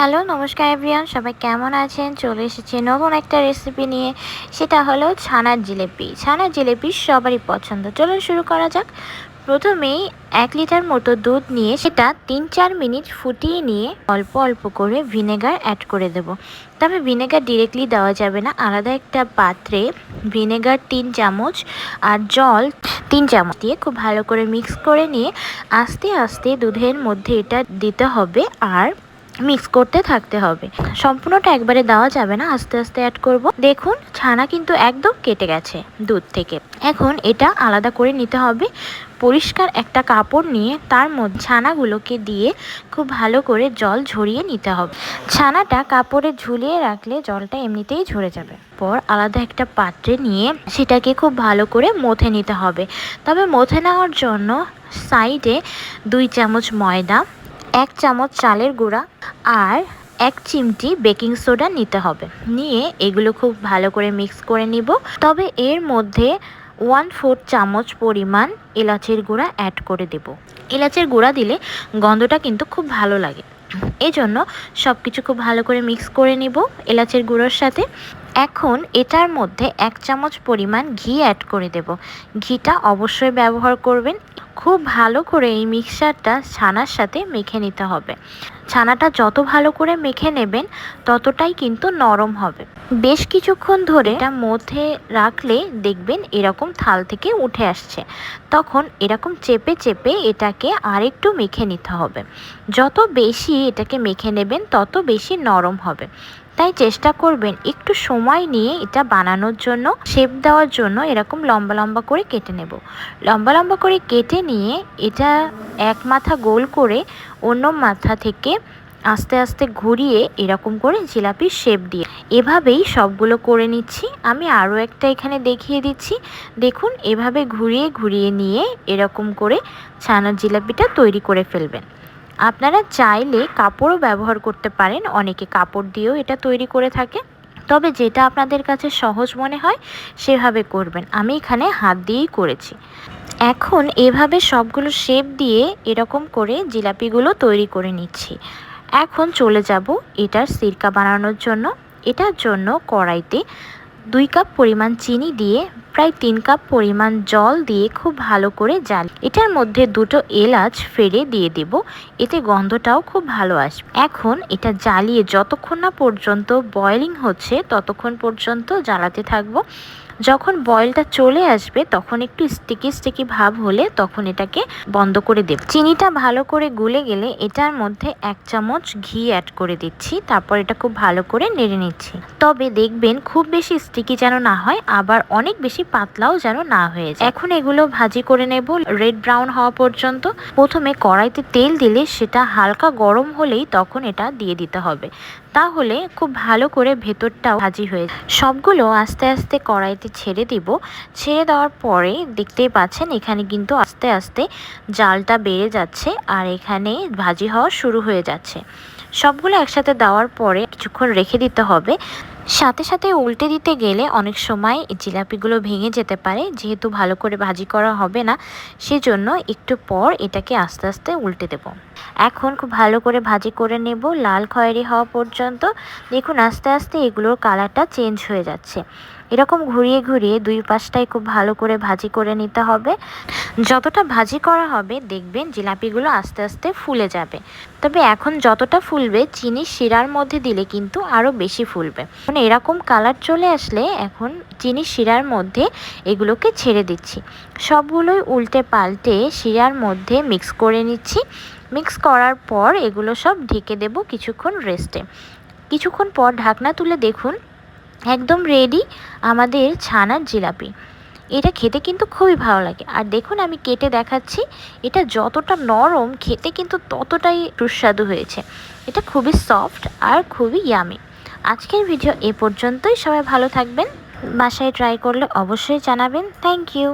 Hello, নমস্কার everyone সবাই কেমন আছেন? চলে এসেছি নতুন একটা রেসিপি নিয়ে। সেটা হলো ছানার জিলেপি। ছানার জিলেপি সবারই পছন্দ। চলুন শুরু করা যাক। প্রথমেই এক লিটার মতো দুধ নিয়ে সেটা তিন চার মিনিট ফুটিয়ে নিয়ে অল্প অল্প করে ভিনেগার অ্যাড করে দেব। তবে ভিনেগার ডিরেক্টলি দেওয়া যাবে না। আলাদা একটা পাত্রে ভিনেগার তিন চামচ আর জল তিন চামচ দিয়ে খুব ভালো করে মিক্স করে নিয়ে আস্তে আস্তে দুধের মধ্যে এটা দিতে হবে। আর মিক্স করতে থাকতে হবে। সম্পূর্ণটা একবারে দেওয়া যাবে না, আস্তে আস্তে অ্যাড করব। দেখুন, ছানা কিন্তু একদম কেটে গেছে দুধ থেকে। এখন এটা আলাদা করে নিতে হবে। পরিষ্কার একটা কাপড় নিয়ে তার মধ্যে ছানাগুলোকে দিয়ে খুব ভালো করে জল ঝরিয়ে নিতে হবে। ছানাটা কাপড়ে ঝুলিয়ে রাখলে জলটা এমনিতেই ঝরে যাবে। পর আলাদা একটা পাত্রে নিয়ে সেটাকে খুব ভালো করে মথে নিতে হবে। তবে মথে নেওয়ার জন্য সাইডে দুই চামচ ময়দা এক চামচ চালের গুঁড়া আর এক চিমটি বেকিং সোডা নিতে হবে। নিয়ে এগুলো খুব ভালো করে মিক্স করে নিব। তবে এর মধ্যে ওয়ান ফোর্থ চামচ পরিমাণ এলাচের গুঁড়া অ্যাড করে দেব। এলাচের গুঁড়া দিলে গন্ধটা কিন্তু খুব ভালো লাগে। এই জন্য সব কিছু খুব ভালো করে মিক্স করে নিব এলাচের গুঁড়োর সাথে। এখন এটার মধ্যে এক চামচ পরিমাণ ঘি অ্যাড করে দেব। ঘিটা অবশ্যই ব্যবহার করবেন খুব ভালো করে এই মিক্সচারটা ছানার সাথে মেখে নিতে হবে। ছানাটা যত ভালো করে মেখে নেবেন, ততটাই কিন্তু নরম হবে। বেশ কিছুক্ষণ ধরে এটা মধ্যে রাখলে দেখবেন এরকম থাল থেকে উঠে আসছে। তখন এরকম চেপে চেপে এটাকে আরেকটু মেখে নিতে হবে। যত বেশি এটাকে মেখে নেবেন, তত বেশি নরম হবে। তাই চেষ্টা করবেন একটু সময় নিয়ে এটা বানানোর জন্য, শেপ দেওয়ার জন্য এরকম লম্বা লম্বা করে কেটে নেব। লম্বা লম্বা করে কেটে নিয়ে এটা এক মাথা গোল করে অন্য মাথা থেকে আস্তে আস্তে ঘুরিয়ে এরকম করে জিলাপির শেপ দিয়ে। এভাবেই সবগুলো করে নিচ্ছি। আমি আরও একটা এখানে দেখিয়ে দিচ্ছি। দেখুন, এভাবে ঘুরিয়ে ঘুরিয়ে নিয়ে এরকম করে ছানার জিলাপিটা তৈরি করে ফেলবেন। আপনারা চাইলে কাপড়ও ব্যবহার করতে পারেন। অনেকে কাপড় দিয়েও এটা তৈরি করে থাকে। তবে যেটা আপনাদের কাছে সহজ মনে হয়, সেভাবে করবেন। আমি এখানে হাত দিয়েই করেছি। এখন এভাবে সবগুলো শেপ দিয়ে এরকম করে জিলাপিগুলো তৈরি করে নিচ্ছি। এখন চলে যাব এটার সিরকা বানানোর জন্য। এটার জন্য কড়াইতে দুই কাপ পরিমাণ চিনি দিয়ে, প্রায় তিন কাপ পরিমাণ জল দিয়ে খুব ভালো করে জাল এটার মধ্যে দুটো এলাচ ফেড়ে দিয়ে দেব। এতে গন্ধটাও খুব ভালো আসবে। এখন এটা জ্বালিয়ে যতক্ষণ না পর্যন্ত বয়লিং হচ্ছে, ততক্ষণ পর্যন্ত জ্বালাতে থাকব। যখন বয়েলটা চলে আসবে, তখন একটু স্টিকি স্টিকি ভাব হলে তখন এটাকে বন্ধ করে দেব। চিনিটা ভালো করে গুলে গেলে এটার মধ্যে এক চামচ ঘি অ্যাড করে দিচ্ছি, তারপর এটা খুব ভালো করে নেড়ে নিচ্ছি। তবে দেখবেন খুব বেশি স্টিকি যেন না হয়, আবার অনেক বেশি পাতলাও যেন না হয়ে যায়। এখন এগুলো ভাজি করে নেব রেড ব্রাউন হওয়া পর্যন্ত। প্রথমে কড়াইতে তেল দিলে সেটা হালকা গরম হলেই তখন এটা দিয়ে দিতে হবে। তাহলে খুব ভালো করে ভেতরটাও ভাজি হয়ে সবগুলো আস্তে আস্তে কড়াইতে ছেড়ে দিব। ছেড়ে দেওয়ার পরে দেখতেই পাচ্ছেন এখানে কিন্তু আস্তে আস্তে জালটা বেড়ে যাচ্ছে আর এখানে ভাজি হওয়া শুরু হয়ে যাচ্ছে। সবগুলো একসাথে দেওয়ার পরে কিছুক্ষণ রেখে দিতে হবে। সাথে সাথে উল্টে দিতে গেলে অনেক সময় জিলাপিগুলো ভেঙে যেতে পারে। যেহেতু ভালো করে ভাজি করা হবে না, সেজন্য একটু পর এটাকে আস্তে আস্তে উল্টে দেব। এখন খুব ভালো করে ভাজি করে নেব। লাল খয়েরি হওয়া পর্যন্ত দেখুন আস্তে আস্তে এগুলোর কালারটা চেঞ্জ হয়ে যাচ্ছে। এরকম ঘুরিয়ে ঘুরিয়ে দুই পাশটাই খুব ভালো করে ভাজি করে নিতে হবে। যতটা ভাজি করা হবে দেখবেন জিলাপিগুলো আস্তে আস্তে ফুলে যাবে। তবে এখন যতটা ফুলবে চিনি শিরার মধ্যে দিলে কিন্তু আরও বেশি ফুলবে। মানে এরকম কালার চলে আসলে এখন চিনি শিরার মধ্যে এগুলোকে ছেড়ে দিচ্ছি। সবগুলোই উল্টে পাল্টে শিরার মধ্যে মিক্স করে নিচ্ছি। মিক্স করার পর এগুলো সব ঢেকে দেব কিছুক্ষণ রেস্টে। কিছুক্ষণ পর ঢাকনা তুলে দেখুন, একদম রেডি আমাদের ছানার জিলাপি। এটা খেতে কিন্তু খুবই ভালো লাগে। আর দেখুন আমি কেটে দেখাচ্ছি, এটা যতটা নরম খেতে কিন্তু ততটাই সুস্বাদু হয়েছে। এটা খুবই সফট আর খুবই ইয়ামি আজকের ভিডিও এ পর্যন্তই। সবাই ভালো থাকবেন। বাসায় ট্রাই করলে অবশ্যই জানাবেন। Thank you